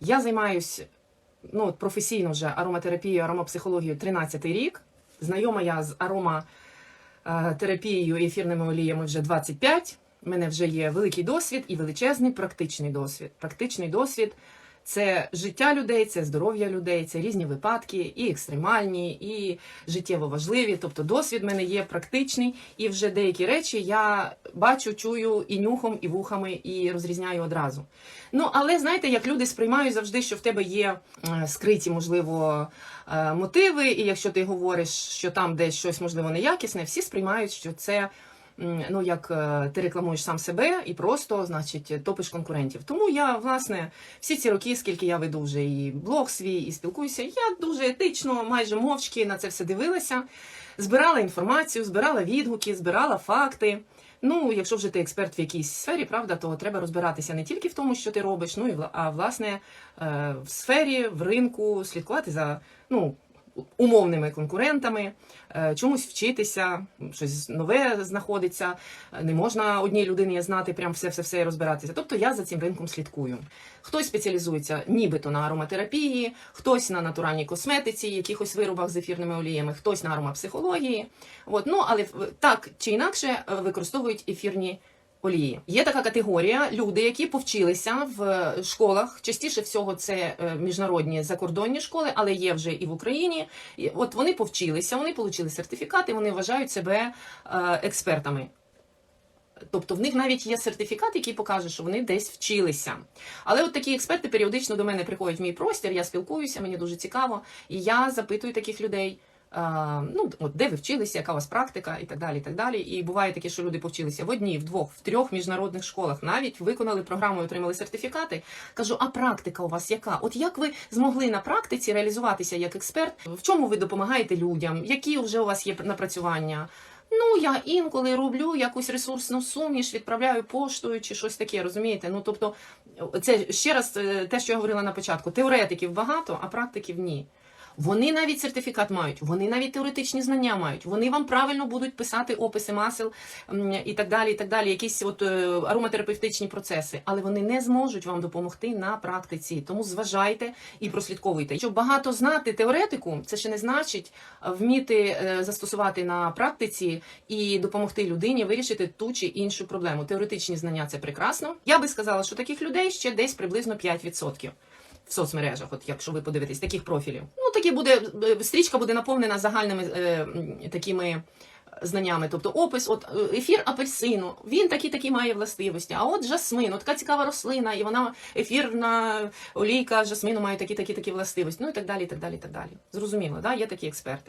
Я займаюся ну, професійно вже ароматерапією, аромапсихологією 13 рік. Знайома я з ароматерапією і ефірними оліями вже 25. У мене вже є великий досвід і величезний практичний досвід. Практичний досвід це життя людей, це здоров'я людей, це різні випадки, і екстремальні, і життєво важливі. Тобто досвід в мене є практичний, і вже деякі речі я бачу, чую і нюхом, і вухами, і розрізняю одразу. Ну але знаєте, як люди сприймають завжди, що в тебе є скриті, можливо, е, мотиви, і якщо ти говориш, що там десь щось можливо неякісне, всі сприймають, що це. Ну, як е, ти рекламуєш сам себе і просто, значить, топиш конкурентів. Тому я, власне, всі ці роки, скільки я веду вже і блог свій, і спілкуюся, я дуже етично, майже мовчки на це все дивилася, збирала інформацію, збирала відгуки, збирала факти. Ну, якщо вже ти експерт в якійсь сфері, правда, то треба розбиратися не тільки в тому, що ти робиш, ну і а власне е, в сфері, в ринку, слідкувати за ну. Умовними конкурентами, е, чомусь вчитися, щось нове знаходиться. Не можна одній людині знати прям все, все, все і розбиратися. Тобто я за цим ринком слідкую. Хтось спеціалізується нібито на ароматерапії, хтось на натуральній косметиці, якихось виробах з ефірними оліями, хтось на аромапсихології. От, ну але так чи інакше е, використовують ефірні олії. Є така категорія люди, які повчилися в е, школах. Частіше всього це е, міжнародні закордонні школи, але є вже і в Україні. От вони повчилися, вони отримали сертифікати, вони вважають себе е, експертами. Тобто в них навіть є сертифікат, який покаже, що вони десь вчилися. Але от такі експерти періодично до мене приходять в мій простір, я спілкуюся, мені дуже цікаво, і я запитую таких людей. А, ну, от де ви вчилися, яка у вас практика, і так далі. І так далі. І буває таке, що люди повчилися в одній, в двох, в трьох міжнародних школах, навіть виконали програму і отримали сертифікати. Кажу, а практика у вас яка? От як ви змогли на практиці реалізуватися як експерт? В чому ви допомагаєте людям? Які вже у вас є напрацювання? Ну, я інколи роблю якусь ресурсну суміш, відправляю поштою чи щось таке, розумієте? Ну, тобто, це ще раз е, те, що я говорила на початку. Теоретиків багато, а практиків ні. Вони навіть сертифікат мають, вони навіть теоретичні знання мають. Вони вам правильно будуть писати описи масел і так далі, і так далі, якісь от е, ароматерапевтичні процеси, але вони не зможуть вам допомогти на практиці. Тому зважайте і прослідковуйте. Щоб багато знати теоретику, це ще не значить е, вміти е, застосувати на практиці і допомогти людині вирішити ту чи іншу проблему. Теоретичні знання це прекрасно. Я би сказала, що таких людей ще десь приблизно 5% в соцмережах, от якщо ви подивитесь, таких профілів. Ну такі буде е, стрічка буде наповнена загальними е, такими. Знаннями, тобто опис, от е, ефір апельсину, він такі такі має властивості. А от жасмин, от така цікава рослина, і вона ефірна олійка жасмину має такі такі такі властивості. Ну і так далі, і так далі, і так далі. Зрозуміло, да? Є такі експерти.